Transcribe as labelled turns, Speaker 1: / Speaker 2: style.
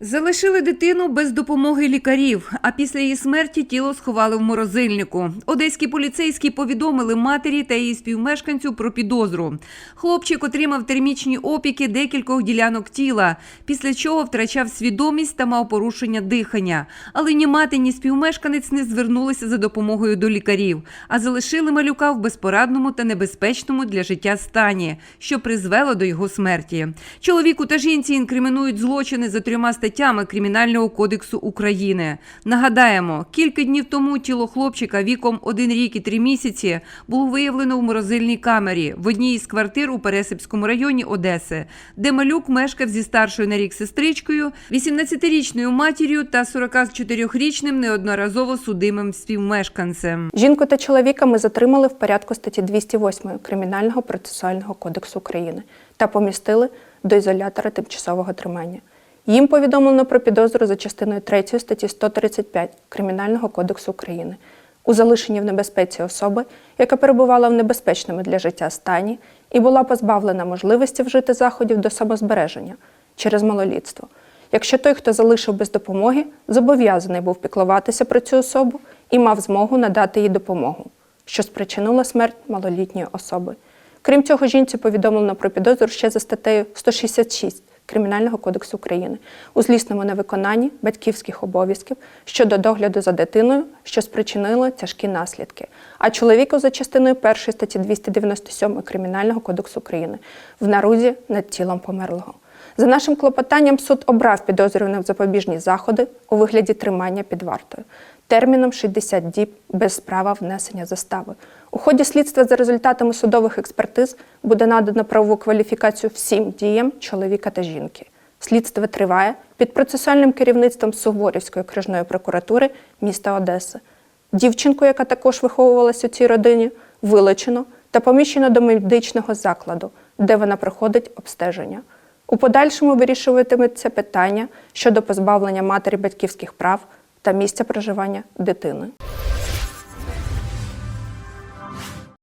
Speaker 1: Залишили дитину без допомоги лікарів, а після її смерті тіло сховали в морозильнику. Одеські поліцейські повідомили матері та її співмешканцю про підозру. Хлопчик отримав термічні опіки декількох ділянок тіла, після чого втрачав свідомість та мав порушення дихання. Але ні мати, ні співмешканець не звернулися за допомогою до лікарів, а залишили малюка в безпорадному та небезпечному для життя стані, що призвело до його смерті. Чоловіку та жінці інкримінують злочини за трьома статтями Кримінального кодексу України. Нагадаємо, кілька днів тому тіло хлопчика віком 1 рік і 3 місяці було виявлено в морозильній камері в одній із квартир у Пересипському районі Одеси, де малюк мешкав зі старшою на рік сестричкою, 18-річною матір'ю та 44-річним неодноразово судимим співмешканцем.
Speaker 2: Жінку та чоловіка ми затримали в порядку статті 208 Кримінального процесуального кодексу України та помістили до ізолятора тимчасового тримання. Їм повідомлено про підозру за частиною 3 статті 135 Кримінального кодексу України у залишенні в небезпеці особи, яка перебувала в небезпечному для життя стані і була позбавлена можливості вжити заходів до самозбереження через малолітство. Якщо той, хто залишив без допомоги, зобов'язаний був піклуватися про цю особу і мав змогу надати їй допомогу, що спричинило смерть малолітньої особи. Крім цього, жінці повідомлено про підозру ще за статтею 166 Кримінального кодексу України у злісному невиконанні батьківських обов'язків щодо догляду за дитиною, що спричинило тяжкі наслідки. А чоловіку за частиною 1 статті 297 Кримінального кодексу України в нарузі над тілом померлого. За нашим клопотанням суд обрав підозрюваних запобіжні заходи у вигляді тримання під вартою терміном 60 діб без права внесення застави. У ході слідства за результатами судових експертиз буде надано правову кваліфікацію всім діям чоловіка та жінки. Слідство триває під процесуальним керівництвом Суворівської окружної прокуратури міста Одеси. Дівчинку, яка також виховувалася у цій родині, вилучено та поміщено до медичного закладу, де вона проходить обстеження. У подальшому вирішуватиметься питання щодо позбавлення матері батьківських прав та місця проживання дитини.